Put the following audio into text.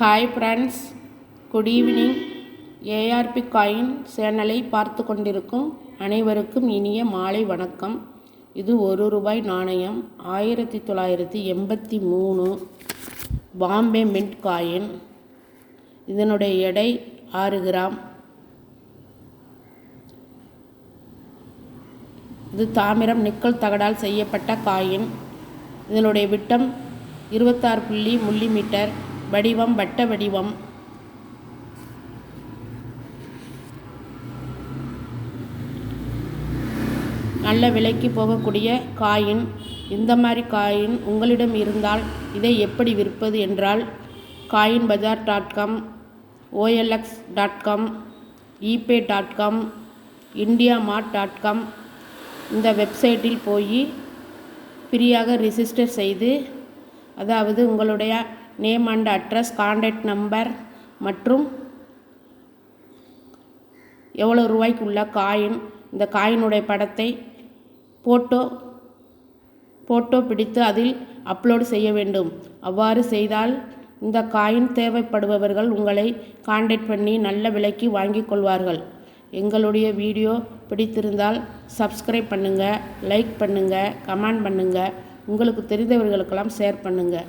Hi friends good evening ARP coin சேனலை பார்த்து கொண்டிருக்கும் அனைவருக்கும் இனிய மாலை வணக்கம். இது ஒரு ரூபாய் நாணயம். ஆயிரத்தி தொள்ளாயிரத்தி எண்பத்தி மூணு பாம்பே மின்ட் காயின் இதனுடைய எடை ஆறு கிராம். இது தாமிரம் நிக்கல் தகடால் செய்யப்பட்ட காயின் இதனுடைய விட்டம் இருபத்தாறு புள்ளி மில்லி மீட்டர். வடிவம் வட்ட வடிவம். நல்ல விலைக்கு போகக்கூடிய காயின் இந்த மாதிரி காயின் உங்களிடம் இருந்தால் இதை எப்படி விற்பது என்றால் coin bazaar dot com OLX dot com eBay dot com India mart dot com இந்த வெப்சைட்டில் போய் ஃப்ரீயாக ரிஜிஸ்டர் செய்து அதாவது உங்களுடைய name and address contact number மற்றும் எவ்வளோ ரூபாய்க்கு உள்ள காயின் இந்த காயினுடைய படத்தை ஃபோட்டோ ஃபோட்டோ பிடித்து அதில் அப்லோடு செய்ய வேண்டும். அவ்வாறு செய்தால் இந்த காயின் தேவைப்படுபவர்கள் உங்களை காண்டாக்ட் பண்ணி நல்ல விலைக்கு வாங்கிக் கொள்வார்கள். எங்களுடைய வீடியோ பிடித்திருந்தால் சப்ஸ்கிரைப் பண்ணுங்கள் லைக் பண்ணுங்கள் கமெண்ட் பண்ணுங்கள் உங்களுக்கு தெரிந்தவர்களுக்கெல்லாம் ஷேர் பண்ணுங்கள்